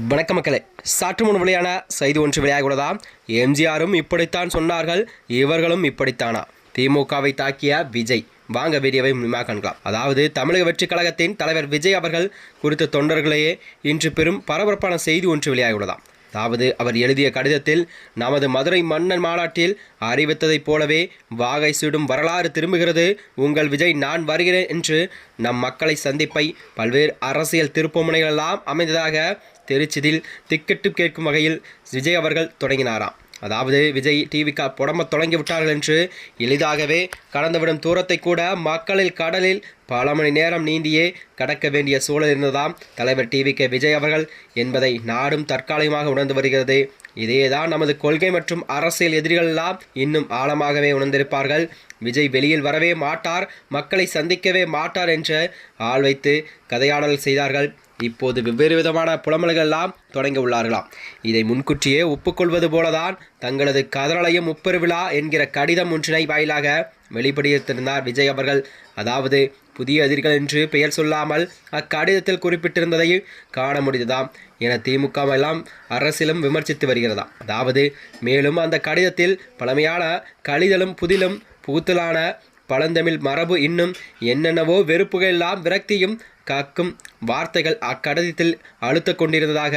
வணக்க மக்களே. சற்று முன் வெளியான? செய்தி ஒன்று வெளியாகியுள்ளதாம் எம்ஜிஆரும் இப்படித்தான் சொன்னார்கள். இவர்களும் இப்படித்தானா? திமுகவை தாக்கிய விஜய். வாங்க வீடியோவை முழுமையாக காண்கலாம். அதாவது தமிழக வெற்றி கழகத்தின் தலைவர் விஜய் அவர்கள் குறித்த தொண்டர்களையே இன்று பெரும் பரபரப்பான செய்தி ஒன்று வெளியாகியுள்ளதாம். அதாவது அவர் எழுதிய கடிதத்தில் நமது மதுரை மன்னன் மாநாட்டில் அறிவித்ததைப் போலவே வாகை சுடும் வரலாறு திரும்புகிறது. உங்கள் விஜய் நான் வருகிறேன் என்று நம் மக்களை சந்திப்பை பல்வேறு அரசியல் திருப்புமுனைகளெல்லாம் அமைந்ததாக திருச்சியில் திக்கெட்டு கேட்கும் வகையில் விஜய் அவர்கள் தொடங்கினாராம். அதாவது விஜய் டிவிக்கா புடம்ப தொடங்கி விட்டார்கள் என்று எளிதாகவே கடந்துவிடும் தூரத்தை கூட மக்களில் கடலில் பல மணி நேரம் நீந்தியே கடக்க வேண்டிய சூழல் இருந்ததாம் தலைவர் டிவி கே விஜய் அவர்கள் என்பதை நாடும் தற்காலிகமாக உணர்ந்து வருகிறது. இதேதான் நமது கொள்கை மற்றும் அரசியல் எதிரிகள் எல்லாம் இன்னும் ஆழமாகவே உணர்ந்திருப்பார்கள். விஜய் வெளியில் வரவே மாட்டார் மக்களை சந்திக்கவே மாட்டார் என்று ஆள் வைத்து கதையாடல் செய்தார்கள். இப்போது வெவ்வேறு விதமான புலமல்கள் எல்லாம் தொடங்க உள்ளார்களாம். இதை முன்கூட்டியே ஒப்புக்கொள்வது போலதான் தங்களது கதறலையும் முப்பெருவிழா என்கிற கடிதம் ஒன்றினை வாயிலாக வெளிப்படுத்தியிருந்தார் விஜய் அவர்கள். அதாவது புதிய எதிரிகள் என்று பெயர் சொல்லாமல் அக்கடிதத்தில் குறிப்பிட்டிருந்ததை காண முடிந்ததாம் என திமுக எல்லாம் அரசிலும் விமர்சித்து வருகிறதாம். அதாவது மேலும் அந்த கடிதத்தில் பழமையான கழிதலும் புதிலும் புகுத்தலான பழந்தமிழ் மரபு இன்னும் என்னென்னவோ வெறுப்புகள் எல்லாம் விரக்தியும் காக்கும் வார்த்தைகள் அக்கடிதத்தில் அழுத்த கொண்டிருந்ததாக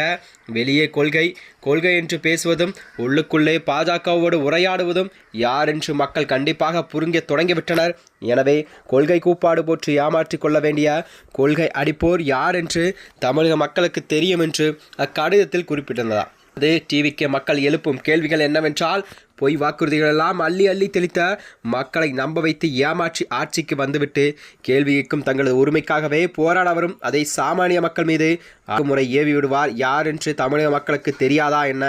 வெளியே கொள்கை. கொள்கை என்று பேசுவதும் உள்ளுக்குள்ளே பாஜகவோடு உரையாடுவதும் யார் என்று மக்கள் கண்டிப்பாக புரிங்க தொடங்கிவிட்டனர். எனவே கொள்கை கூப்பாடு போற்றி ஏமாற்றிக் கொள்ள வேண்டிய கொள்கை அடிப்போர் யார் என்று தமிழக மக்களுக்கு தெரியும் என்று அக்கடிதத்தில் குறிப்பிட்டிருந்ததா அது டிவிக்கு மக்கள் எழுப்பும் கேள்விகள் என்னவென்றால் பொய் வாக்குறுதிகள் எல்லாம் அள்ளி அள்ளி தெளித்த மக்களை நம்ப வைத்து ஏமாற்றி ஆட்சிக்கு வந்துவிட்டு கேள்விக்கும் தங்களது உரிமைக்காகவே போராட வரும் அதை சாமானிய மக்கள் மீது முறை ஏவி விடுவார் யார் என்று தமிழக மக்களுக்கு தெரியாதா என்ன?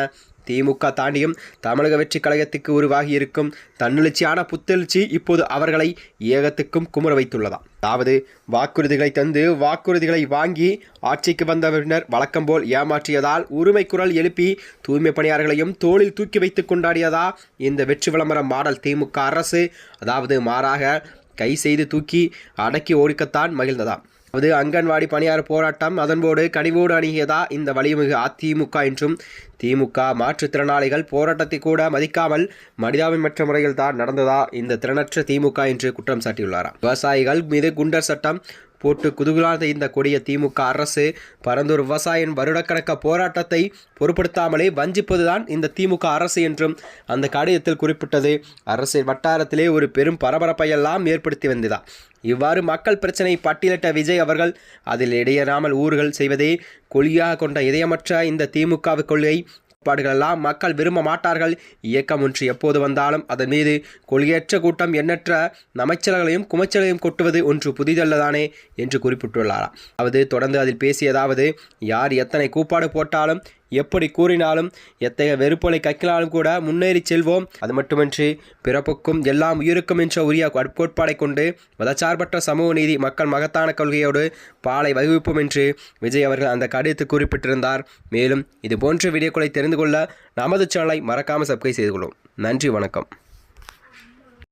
திமுக தாண்டியும் தமிழக வெற்றி கழகத்துக்கு உருவாகி இருக்கும் தன்னெழுச்சியான புத்தெழுச்சி இப்போது அவர்களை ஏகத்துக்கும் குமுற வைத்துள்ளதா அதாவது வாக்குறுதிகளை தந்து வாக்குறுதிகளை வாங்கி ஆட்சிக்கு வந்தவரினர் வழக்கம் போல் ஏமாற்றியதால் உரிமை குரல் எழுப்பி தூய்மை பணியாளர்களையும் தோளில் தூக்கி வைத்து கொண்டாடியதா இந்த வெற்றி விளம்பர மாடல் திமுக அரசு? அதாவது மாறாக கை செய்து தூக்கி அடக்கி ஓடிக்கத்தான் மகிழ்ந்ததாம். அதாவது அங்கன்வாடி பணியாளர் போராட்டம் அதன்போடு கனிவோடு அணுகியதா இந்த வலிமிகு அதிமுக என்றும் திமுக மாற்றுத்திறனாளிகள் போராட்டத்தை கூட மதிக்காமல் மனிதாபிமற்ற முறையில் தான் நடந்ததா இந்த திறனற்ற திமுக என்று குற்றம் சாட்டியுள்ளாராம். விவசாயிகள் மீது குண்டர் சட்டம் போட்டு குதுகுலாத இந்த கொடிய திமுக அரசு பரந்தூர் விவசாயின் வருடக்கணக்க போராட்டத்தை பொருட்படுத்தாமலே வஞ்சிப்பதுதான் இந்த திமுக அரசு என்றும் அந்த கடிதத்தில் குறிப்பிட்டது. அரசின் வட்டாரத்திலே ஒரு பெரும் பரபரப்பையெல்லாம் ஏற்படுத்தி வந்ததா? இவ்வாறு மக்கள் பிரச்சனை பட்டியலிட்ட விஜய் அவர்கள் அதில் இடையறாமல் ஊர்கள் செய்வதே கொலியாக கொண்ட இதயமற்ற இந்த திமுக கொள்கை. கோட்பாடுகளெல்லாம் மக்கள் விரும்ப மாட்டார்கள். இயக்கம் ஒன்று எப்போது வந்தாலும் அதன் மீது கொள்கையற்ற கூட்டம் எண்ணற்ற அமைச்சர்களையும் குமைச்சலையும் கொட்டுவது ஒன்று புதிதல்லதானே என்று குறிப்பிட்டுள்ளாராம். அதாவது தொடர்ந்து அதில் பேசியதாவது யார் எத்தனை கூப்பாடு போட்டாலும் எப்படி கூறினாலும் எத்தகைய வெறுப்பலை கக்கினாலும் கூட முன்னேறி செல்வோம். அது மட்டுமின்றி பிறப்புக்கும் எல்லாம் உயிருக்கும் என்ற உரிய கோட்பாடை கொண்டு மதச்சார்பற்ற சமூக நீதி மக்கள் மகத்தான கொள்கையோடு பாலை வகுப்போம் என்று விஜய் அவர்கள் அந்த கடிதத்தில் குறிப்பிட்டிருந்தார். மேலும் இது போன்ற வீடியோக்களை தெரிந்து கொள்ள நமது சேனலை மறக்காமல் சப்ஸ்கிரைப் செய்து கொள்ளும். நன்றி வணக்கம்.